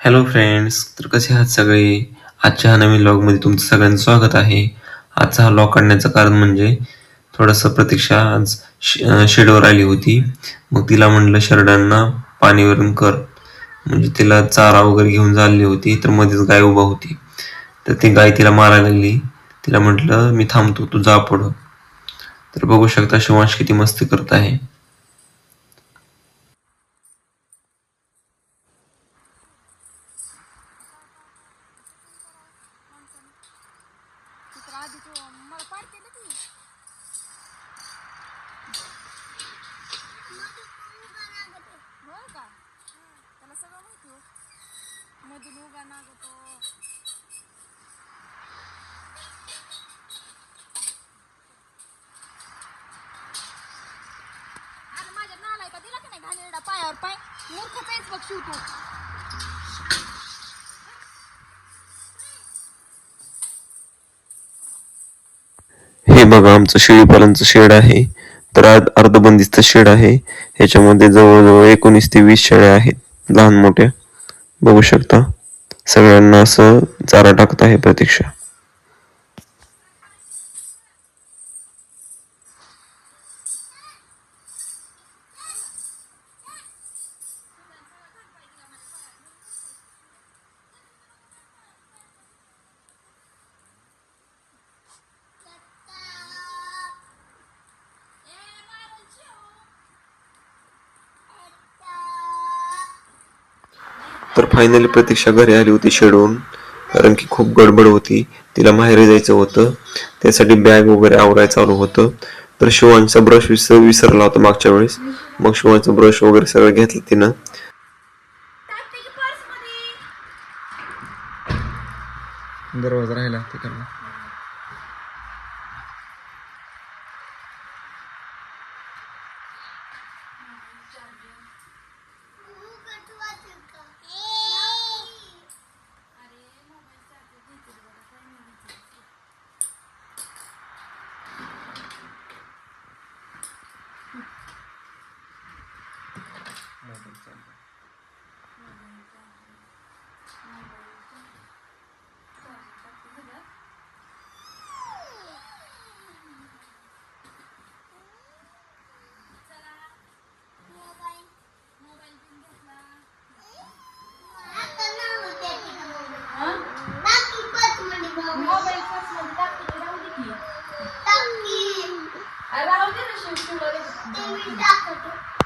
Hello friends तर कसे आहात सगळे? आजच्या हा नवीन लॉगमध्ये तुमचं सगळ्यांचं स्वागत आहे. आजचा हा लॉग काढण्याचं कारण म्हणजे थोडंसं प्रतीक्षा आज शेडवर आली होती. मग तिला म्हटलं शरडांना पाणीवरून कर. म्हणजे तिला चारा वगैरे घेऊन चालली होती तर मध्येच गाय उभा होती. तर ती गाय तिला मारायला लागली. तिला म्हटलं मी थांबतो तू जा पुढं. तर बघू शकता शिवांश किती मस्ती करत आहे. मला पाडते ना ती. होय का? त्याला सगळं माहिती हो मधून उगा नागतो. अरे माझ्या नालाय का दिला की नाही घाणेरडा पायावर पाय? मूर्ख पेच बघ शिवतो. हे बघा आमचं शेळीपालनचं शेड आहे. तर अर्ध अर्धबंदिस्त शेड आहे. ह्याच्यामध्ये जवळजवळ एकोणीस ते वीस शेळ्या आहेत लहान मोठ्या. बघू शकता. सगळ्यांना असं चारा टाकत आहे प्रतीक्षा. तर फायनली प्रतीक्षा घरी आली होती शेडून कारण की खूप गडबड होती. तिला माहेरी जायचं होतं. त्यासाठी बॅग वगैरे आवरायचं चालू होतं. तर शिवांचा ब्रश विस विसरला होता मागच्या वेळेस. मग शिवांचा ब्रश वगैरे सगळं घेतलं तिनं. दरवाजा राहिला तिकडला 给你大河